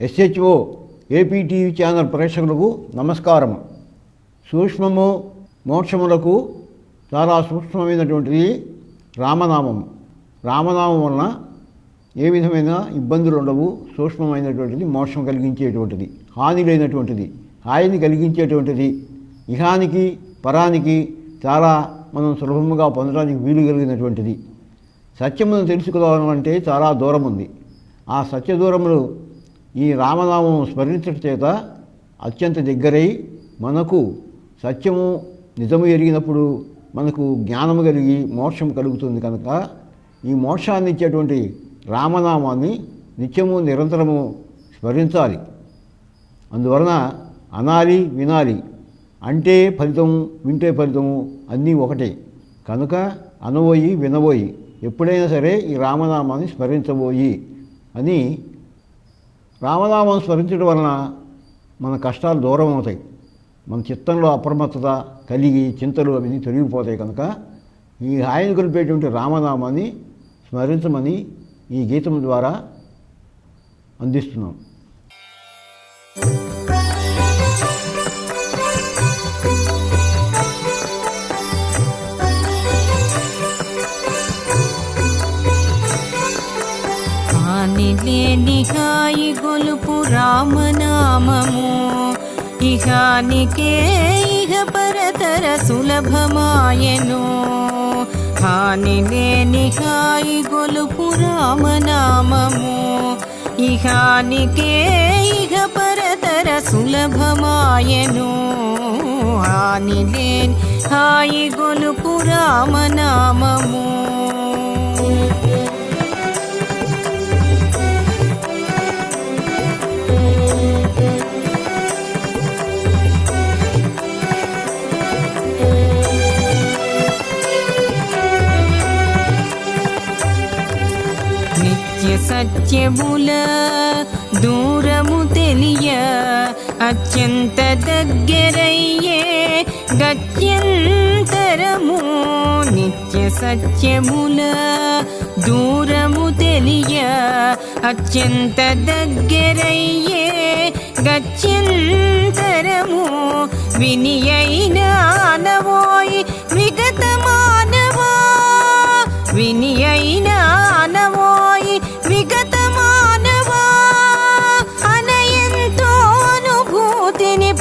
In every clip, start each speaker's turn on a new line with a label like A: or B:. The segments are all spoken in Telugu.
A: ఎస్హెచ్ఓ ఏపీటీవీ ఛానల్ ప్రేక్షకులకు నమస్కారం సూక్ష్మము మోక్షములకు చాలా సూక్ష్మమైనటువంటిది రామనామం రామనామం వలన ఏ విధమైన ఇబ్బందులు ఉండవు సూక్ష్మమైనటువంటిది మోక్షం కలిగించేటువంటిది హాని లేనటువంటిది హాయిని కలిగించేటువంటిది. ఇహానికి పరానికి చాలా మనం సులభంగా పొందడానికి వీలు కలిగినటువంటిది. సత్యమును తెలుసుకోవాలంటే చాలా దూరం ఉంది ఆ సత్య దూరములు ఈ రామనామం స్మరించట చేత అత్యంత దగ్గరై మనకు సత్యము నిజము ఎరిగినప్పుడు మనకు జ్ఞానము కలిగి మోక్షం కలుగుతుంది కనుక ఈ మోక్షాన్ని ఇచ్చేటువంటి రామనామాన్ని నిత్యము నిరంతరము స్మరించాలి. అందువలన అనాలి వినాలి. అంటే ఫలితం వింటే ఫలితము అన్నీ ఒకటే. కనుక అనబోయి వినబోయి ఎప్పుడైనా సరే ఈ రామనామాన్ని స్మరించబోయి అని రామనామం స్మరించడం వలన మన కష్టాలు దూరం అవుతాయి. మన చిత్తంలో అప్రమత్తత కలిగి చింతలు అవన్నీ తొలగిపోతాయి కనుక ఈ హాయిని కలిపేటువంటి రామనామాన్ని స్మరించమని ఈ గీతం ద్వారా అందిస్తున్నాం.
B: హానిలేని హాయి గొలుపు రామనామము. ఇహానికే ఇహ పరతర సులభమాయను. హానిలేని హాయి గొలుపు రామనామము. ఇహానికే ఇహ పరతర సులభమాయను. హానిలేని హాయి గొలుపు రామనామము. నిత్య సత్యముల దూరము తెలియ అత్యంత దగ్గరయ్యే గత్యంతరము నిత్య సత్యముల దూరము తెలియ అత్యంత దగ్గరయ్యే గత్యంతరము వినియైన అనవోయి విగత మానవా వినియైన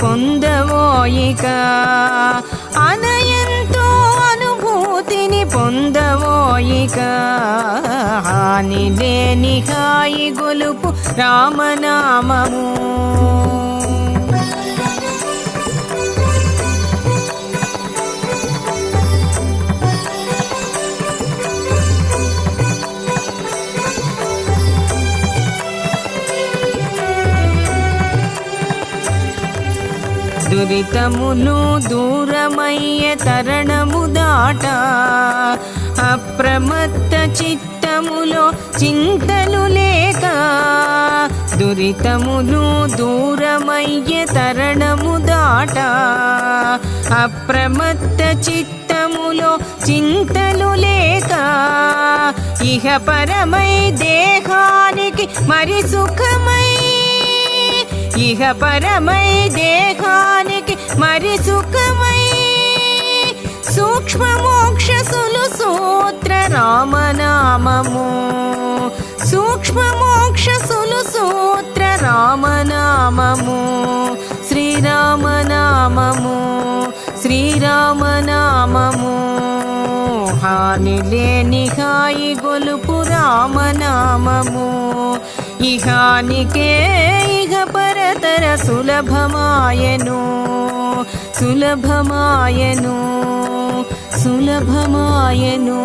B: పొందవోయిక అనయంతో అనుభూతిని పొందవోయిక హాని లేని హాయి గొలుపు రామనామము. దురితములు దూరమయ్య తరణము దాట. అప్రమత్త చిత్తములో చింతలు లేక. దురితములు దూరమయ్య తరణము దాట. అప్రమత్త చిత్తములో చింతలు లేక. ఇహ పరమై దేహానికి మరి సుఖమై ఇహ పరమై దేహానికి మరి సుఖమై సూక్ష్మమోక్ష సులు సూత్ర రామనామము. సూక్ష్మమోక్ష సులు సూత్ర రామనామము. శ్రీరామనామము శ్రీరామనామము. హాని లేని హాయి గొలుపు రామనామము. ఇహానికే ఇహ పరతర సులభమాయను సులభమాయను సులభమాయను